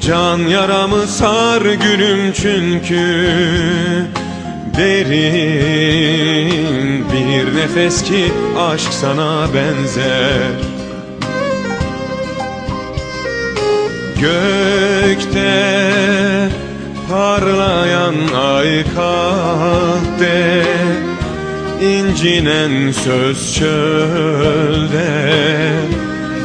can yaramı sar gülüm çünkü Derin bir nefes ki aşk sana benzer. Gökte parlayan ay kalpte incinen söz çölde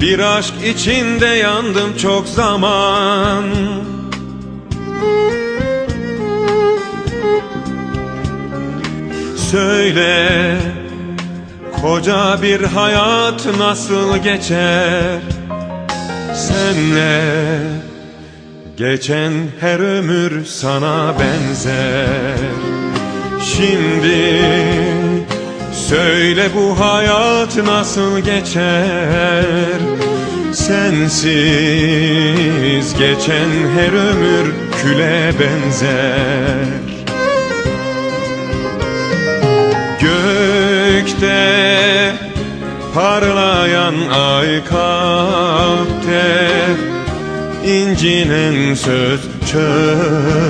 Bir aşk içinde yandım çok zaman. Söyle Koca bir hayat nasıl geçer? Senle Geçen her ömür sana benzer. Şimdi Söyle bu hayat nasıl geçer? Sensiz geçen her ömür küle benzer. Gökte parlayan ay kalpte incinen söz çölde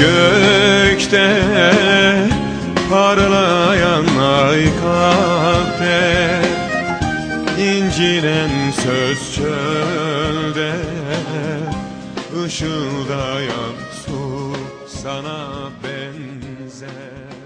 Gökte parlayan ay kalpte incinen söz çölde Işıldayan su sana benzer